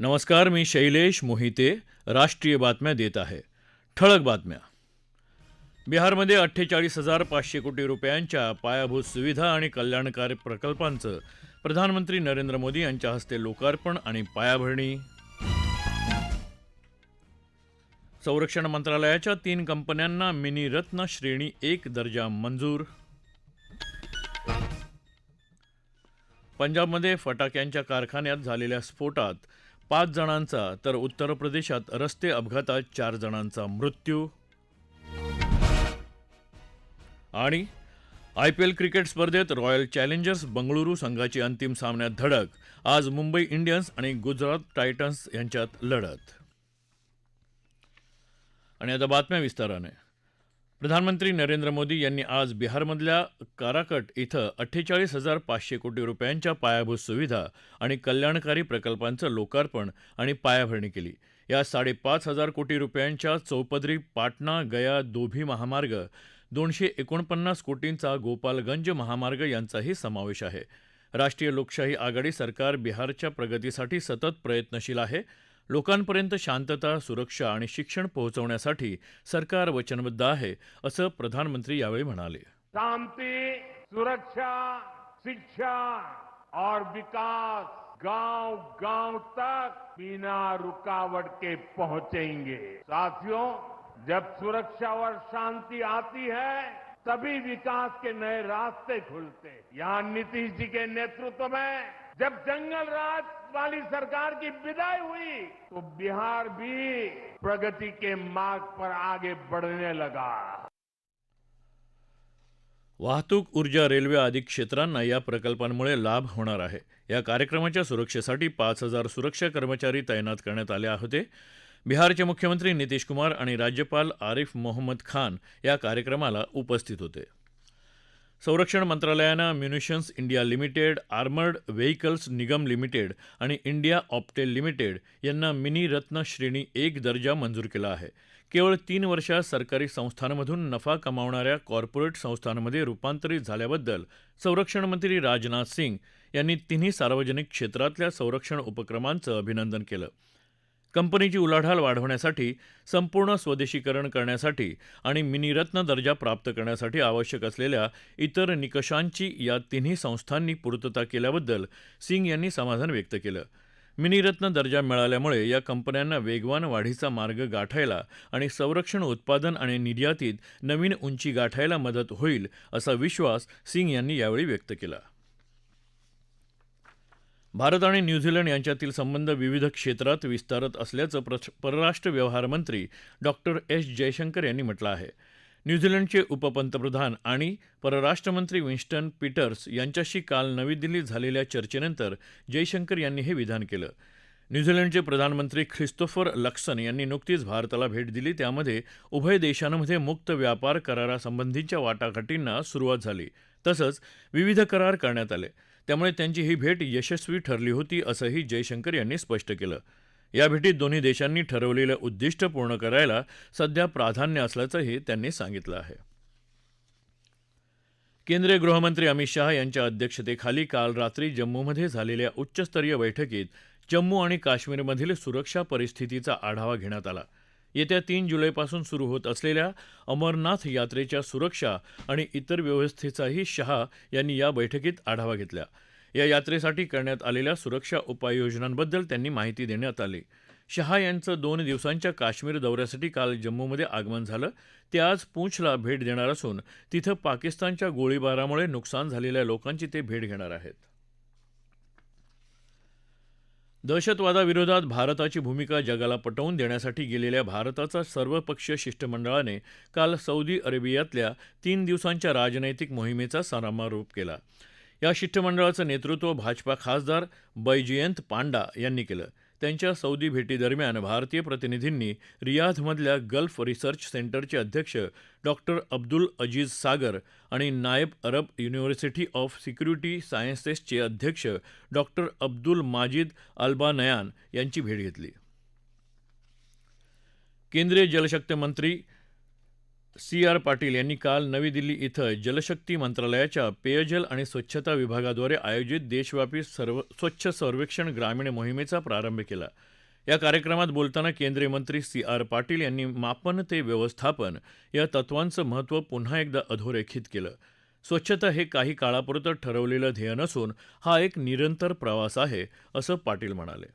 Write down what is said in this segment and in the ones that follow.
नमस्कार मी शैलेश मोहिते राष्ट्रीय बातम्या देत आहे. ठळक बातम्या. बिहारमध्ये अठ्ठेचाळीस हजार पाचशे कोटी रुपयांच्या पायाभूत सुविधा आणि कल्याणकारी प्रकल्पांचं प्रधानमंत्री नरेंद्र मोदी यांच्या हस्ते लोकार्पण आणि पायाभरणी. संरक्षण मंत्रालयाच्या तीन कंपन्यांना मिनी रत्न श्रेणी एक दर्जा मंजूर. पंजाबमध्ये फटाक्यांच्या कारखान्यात झालेल्या स्फोटात पाच जणांचा तर उत्तर प्रदेशात रस्ते अपघातात चार जणांचा मृत्यू. आणि आय पी एल क्रिकेट स्पर्धेत रॉयल चॅलेंजर्स बंगळुरू संघाची अंतिम सामन्यात धडक. आज मुंबई इंडियन्स आणि गुजरात टायटन्स यांच्यात लढत. आणि आता बातम्या विस्ताराने. प्रधानमंत्री नरेंद्र मोदी यांनी आज बिहारमधल्या काराकट इथं अठ्ठेचाळीस हजार पाचशे कोटी रुपयांच्या पायाभूत सुविधा आणि कल्याणकारी प्रकल्पांचं लोकार्पण आणि पायाभरणी केली. या साडेपाच हजार कोटी रुपयांच्या चौपदरी पाटणा गया दोभी महामार्ग दोनशे एकोणपन्नास कोटींचा गोपालगंज महामार्ग यांचाही समावेश आहे. राष्ट्रीय लोकशाही आघाडी सरकार बिहारच्या प्रगतीसाठी सतत प्रयत्नशील आहे. लोकांपर्यंत शांतता, सुरक्षा आणि शिक्षण पोहोचवण्यासाठी सरकार वचनबद्ध आहे, असं प्रधानमंत्री यावेळी म्हणाले शांति, सुरक्षा, शिक्षा और विकास गाँव गाँव तक बिना रुकावट के पहुँचेंगे साथियों, जब सुरक्षा और शांति आती है, तभी विकास के नए रास्ते खुलते। यहाँ नीतीश जी के नेतृत्व में जब जंगल राज वाली सरकार की विदाई हुई तो बिहार भी प्रगति के मार्ग पर आगे बढ़ने लगा। वाहतूक ऊर्जा रेल्वे आदी क्षेत्रांना या प्रकल्पांमुळे लाभ होणार आहे. या कार्यक्रमाच्या सुरक्षेसाठी पाच हजार सुरक्षा कर्मचारी तैनात करण्यात आले होते. बिहारचे मुख्यमंत्री नितीश कुमार आणि राज्यपाल आरिफ मोहम्मद खान या कार्यक्रमाला उपस्थित होते. संरक्षण मंत्रालयानं Munitions India Limited Armoured Vehicles Nigam Limited आणि इंडिया ऑप्टेल लिमिटेड यांना मिनी रत्न श्रेणी एक दर्जा मंजूर केला आहे. केवळ तीन वर्षात सरकारी संस्थांमधून नफा कमावणाऱ्या कॉर्पोरेट संस्थांमध्ये रूपांतरित झाल्याबद्दल संरक्षण मंत्री राजनाथ सिंग यांनी तिन्ही सार्वजनिक क्षेत्रातल्या संरक्षण उपक्रमांचं अभिनंदन केलं. कंपनीची उलाढाल वाढवण्यासाठी संपूर्ण स्वदेशीकरण करण्यासाठी आणि मिनीरत्न दर्जा प्राप्त करण्यासाठी आवश्यक असलेल्या इतर निकषांची या तिन्ही संस्थांनी पूर्तता केल्याबद्दल सिंग यांनी समाधान व्यक्त केलं. मिनीरत्न दर्जा मिळाल्यामुळे या कंपन्यांना वेगवान वाढीचा मार्ग गाठायला आणि संरक्षण उत्पादन आणि निर्यातीत नवीन उंची गाठायला मदत होईल असा विश्वास सिंग यांनी यावेळी व्यक्त केला. भारत आणि न्यूझीलंड यांच्यातील संबंध विविध क्षेत्रात विस्तारत असल्याचं परराष्ट्र व्यवहार मंत्री डॉक्टर एस जयशंकर यांनी म्हटलं आहे. न्यूझीलंडचे उपपंतप्रधान आणि परराष्ट्रमंत्री विन्स्टन पीटर्स यांच्याशी काल नवी दिल्लीत झालेल्या चर्चेनंतर जयशंकर यांनी हे विधान केलं. न्यूझीलंडचे प्रधानमंत्री ख्रिस्तोफर लक्सन यांनी नुकतीच भारताला भेट दिली त्यामध्ये उभय देशांमध्ये मुक्त व्यापार करारासंबंधीच्या वाटाघाटींना सुरुवात झाली. तसंच विविध करार करण्यात आले. त्यामुळे त्यांची ही भेट यशस्वी ठरली होती असंही जयशंकर यांनी स्पष्ट केलं. या भेटीत दोन्ही देशांनी ठरवलेलं उद्दिष्ट पूर्ण करायला सध्या प्राधान्य असल्याचंही त्यांनी सांगितलं आहे. केंद्रीय गृहमंत्री अमित शहा यांच्या अध्यक्षतेखाली काल रात्री जम्मूमध्ये झालेल्या उच्चस्तरीय बैठकीत जम्मू आणि काश्मीरमधील सुरक्षा परिस्थितीचा आढावा घेण्यात आला. येत्या तीन जुलैपासून सुरू होत असलेल्या अमरनाथ यात्रेच्या सुरक्षा आणि इतर व्यवस्थेचाही शहा यांनी या बैठकीत आढावा घेतला. या यात्रेसाठी करण्यात आलेल्या सुरक्षा उपाययोजनांबद्दल त्यांनी माहिती देण्यात आली. शहा यांचं दोन दिवसांच्या काश्मीर दौऱ्यासाठी काल जम्मूमध्ये आगमन झालं. ते आज पूंछला भेट देणार असून तिथं पाकिस्तानच्या गोळीबारामुळे नुकसान झालेल्या लोकांची ते भेट घेणार आहेत. दहशतवादाविरोधात भारताची भूमिका जगाला पटवून देण्यासाठी गेलेल्या भारताचा सर्वपक्षीय शिष्टमंडळाने काल सौदी अरेबियातल्या तीन दिवसांच्या राजनैतिक मोहिमेचा समारोप केला. या शिष्टमंडळाचं नेतृत्व भाजपा खासदार बैजयंत पांडा यांनी केलं. त्यांच्या सौदी भेटीदरम्यान भारतीय प्रतिनिधींनी रियाधमधल्या गल्फ रिसर्च सेंटरचे अध्यक्ष डॉक्टर अब्दुल अजीज सागर आणि Naif Arab University of security सायन्सेसचे अध्यक्ष डॉक्टर अब्दुल माजिद अल्बानयान यांची भेट घेतली. केंद्रीय जलशक्ती मंत्री सी आर पाटील यांनी काल नवी दिल्ली इथं जलशक्ती मंत्रालयाच्या पेयजल आणि स्वच्छता विभागाद्वारे आयोजित देशव्यापी सर्व स्वच्छ सर्वेक्षण ग्रामीण मोहिमेचा प्रारंभ केला. या कार्यक्रमात बोलताना केंद्रीय मंत्री सी आर पाटील यांनी मापन ते व्यवस्थापन या तत्वांचं महत्त्व पुन्हा एकदा अधोरेखित केलं. स्वच्छता हे काही काळापुरतं ठरवलेलं ध्येय नसून हा एक निरंतर प्रवास आहे असं पाटील म्हणाले.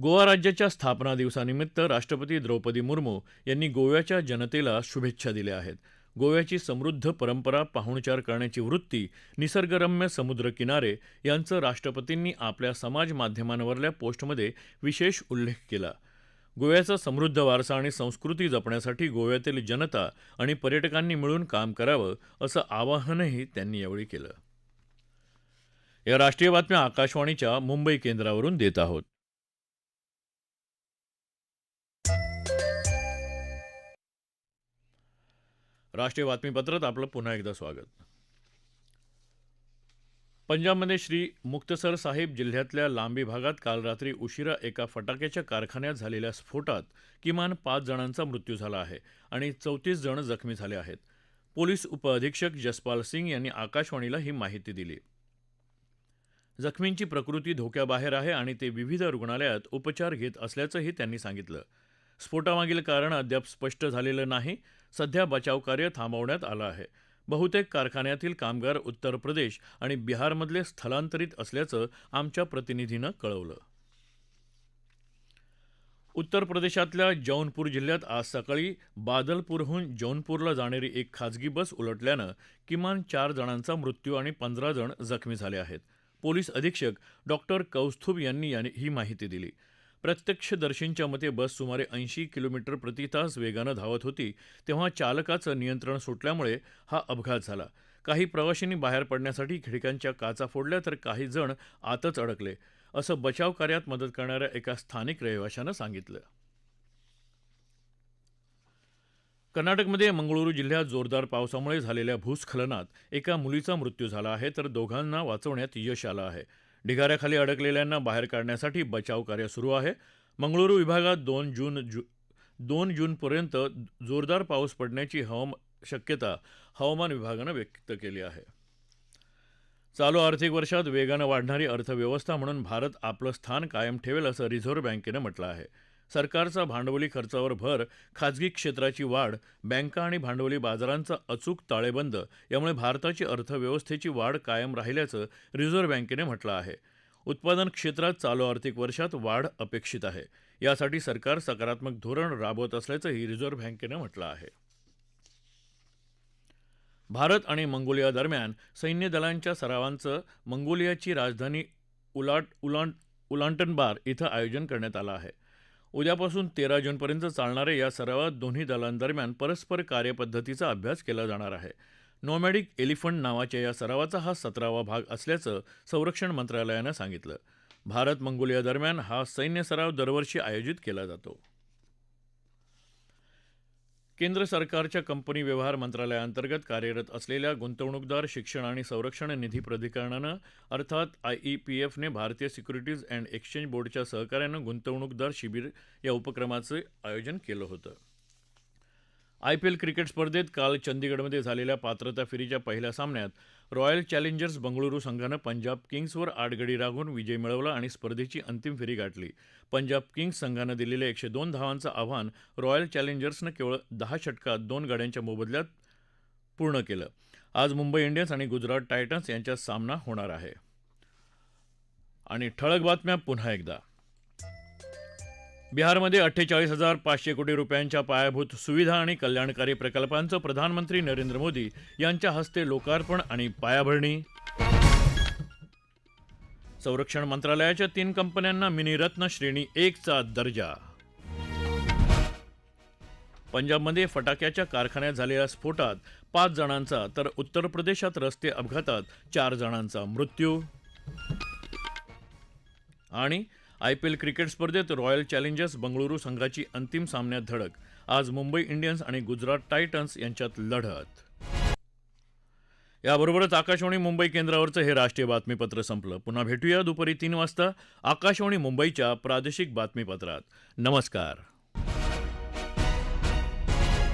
गोवा राज्याच्या स्थापना दिवसानिमित्त राष्ट्रपती द्रौपदी मुर्मू यांनी गोव्याच्या जनतेला शुभेच्छा दिल्या आहेत. गोव्याची समृद्ध परंपरा पाहुणचार करण्याची वृत्ती निसर्गरम्य समुद्रकिनारे यांचं राष्ट्रपतींनी आपल्या समाज माध्यमांवरल्या पोस्टमध्ये विशेष उल्लेख केला. गोव्याचा समृद्ध वारसा आणि संस्कृती जपण्यासाठी गोव्यातील जनता आणि पर्यटकांनी मिळून काम करावं असं आवाहनही त्यांनी यावेळी केलं. या राष्ट्रीय बातम्या आकाशवाणीच्या मुंबई केंद्रावरून देत आहोत. राष्ट्रीय बातमीपत्रात आपलं पुन्हा एकदा स्वागत. पंजाबमध्ये श्री मुक्तसर साहिब जिल्ह्यातल्या लांबी भागात काल रात्री उशिरा एका फटाक्याच्या कारखान्यात झालेल्या स्फोटात किमान पाच जणांचा मृत्यू झाला आहे आणि चौतीस जण जखमी झाले आहेत. पोलीस उपअधीक्षक जसपाल सिंग यांनी आकाशवाणीला ही माहिती दिली. जखमींची प्रकृती धोक्याबाहेर आहे आणि ते विविध रुग्णालयात उपचार घेत असल्याचंही त्यांनी सांगितलं. स्फोटामागील कारण अद्याप स्पष्ट झालेलं नाही. सध्या बचावकार्य थांबवण्यात आलं आहे. बहुतेक कारखान्यातील कामगार उत्तर प्रदेश आणि बिहारमधले स्थलांतरित असल्याचं आमच्या प्रतिनिधीनं कळवलं. उत्तर प्रदेशातल्या जौनपूर जिल्ह्यात आज सकाळी बादलपूरहून जौनपूरला जाणारी एक खाजगी बस उलटल्यानं किमान चार जणांचा मृत्यू आणि पंधरा जण जखमी झाले आहेत. पोलीस अधीक्षक डॉक्टर कौस्तुभ यांनी ही माहिती दिली. प्रत्यक्षदर्शींच्या मते बस सुमारे ऐंशी किलोमीटर प्रतितास वेगानं धावत होती तेव्हा चालकाचं नियंत्रण सुटल्यामुळे हा अपघात झाला. काही प्रवाशांनी बाहेर पडण्यासाठी खिडक्यांच्या काचा फोडल्या तर काही जण आतच अडकले असं बचाव कार्यात मदत करणाऱ्या एका स्थानिक रहिवाशानं सांगितलं. कर्नाटकमध्ये मंगळुरू जिल्ह्यात जोरदार पावसामुळे झालेल्या भूस्खलनात एका मुलीचा मृत्यू झाला आहे तर दोघांना वाचवण्यात यश आलं आहे. ढिगाऱ्याखाली अडकलेल्यांना बाहेर काढण्यासाठी बचाव कार्य सुरू आहे. मंगळुरू विभागात दोन जून जु दोन जूनपर्यंत जोरदार पाऊस पडण्याची हवाम शक्यता हवामान विभागानं व्यक्त केली आहे. चालू आर्थिक वर्षात वेगानं वाढणारी अर्थव्यवस्था म्हणून भारत आपलं स्थान कायम ठेवेल असं रिझर्व्ह बँकेनं म्हटलं आहे. सरकारचा भांडवली खर्चावर भर खाजगी क्षेत्राची वाढ बँका आणि भांडवली बाजारांचा अचूक ताळेबंद यामुळे भारताची अर्थव्यवस्थेची वाढ कायम राहिल्याचं रिझर्व्ह बँकेनं म्हटलं आहे. उत्पादन क्षेत्रात चालू आर्थिक वर्षात वाढ अपेक्षित आहे. यासाठी सरकार सकारात्मक धोरण राबवत असल्याचंही रिझर्व्ह बँकेनं म्हटलं आहे. भारत आणि मंगोलिया दरम्यान सैन्य दलांच्या सरावांचं मंगोलियाची राजधानी उलाट उलांट उलांटनबार इथं आयोजन करण्यात आलं आहे. उद्यापासून तेरा जूनपर्यंत चालणाऱ्या या सरावात दोन्ही दलांदरम्यान परस्पर कार्यपद्धतीचा अभ्यास केला जाणार आहे. नोमॅडिक एलिफंट नावाच्या या सरावाचा हा सतरावा भाग असल्याचं संरक्षण मंत्रालयानं सांगितलं. भारत मंगोलिया दरम्यान हा सैन्य सराव दरवर्षी आयोजित केला जातो. केंद्र सरकारच्या कंपनी व्यवहार मंत्रालयाअंतर्गत कार्यरत असलेल्या गुंतवणूकदार शिक्षण आणि संरक्षण निधी प्राधिकरणानं अर्थात आयईपीएफने भारतीय सिक्युरिटीज अँड एक्सचेंज बोर्डच्या सहकार्यानं गुंतवणूकदार शिबिर या उपक्रमाचं आयोजन केलं होतं. आयपीएल क्रिकेट स्पर्धेत काल चंदीगडमध्ये झालेल्या पात्रता फेरीच्या पहिल्या सामन्यात रॉयल चॅलेंजर्स बंगळुरू संघानं पंजाब किंग्सवर आठ गडी राखून विजय मिळवला आणि स्पर्धेची अंतिम फेरी गाठली. पंजाब किंग्स संघानं दिलेल्या एकशे दोन धावांचं आव्हान रॉयल चॅलेंजर्सनं केवळ दहा षटकात दोन गाड्यांच्या मोबदल्यात पूर्ण केलं. आज मुंबई इंडियन्स आणि गुजरात टायटन्स यांच्यात सामना होणार आहे. आणि ठळक बातम्या पुन्हा एकदा. बिहारमध्ये अठ्ठेचाळीस हजार पाचशे कोटी रुपयांच्या पायाभूत सुविधा आणि कल्याणकारी प्रकल्पांचं प्रधानमंत्री नरेंद्र मोदी यांच्या हस्ते लोकार्पण आणि पायाभरणी. संरक्षण मंत्रालयाच्या तीन कंपन्यांना मिनीरत्न श्रेणी एकचा दर्जा. पंजाबमध्ये फटाक्याच्या कारखान्यात झालेल्या स्फोटात पाच जणांचा तर उत्तर प्रदेशात रस्ते अपघातात चार जणांचा मृत्यू. आणि आय पी एल क्रिकेट स्पर्धेत रॉयल चॅलेंजर्स बंगळुरू संघाची अंतिम सामन्यात धडक. आज मुंबई इंडियन्स आणि गुजरात टायटन्स यांच्यात लढत. याबरोबरच आकाशवाणी मुंबई केंद्रावरचं हे राष्ट्रीय बातमीपत्र संपलं. पुन्हा भेटूया दुपारी तीन वाजता. आकाशवाणी मुंबईच्या प्रादेशिक बातमीपत्रात. नमस्कार.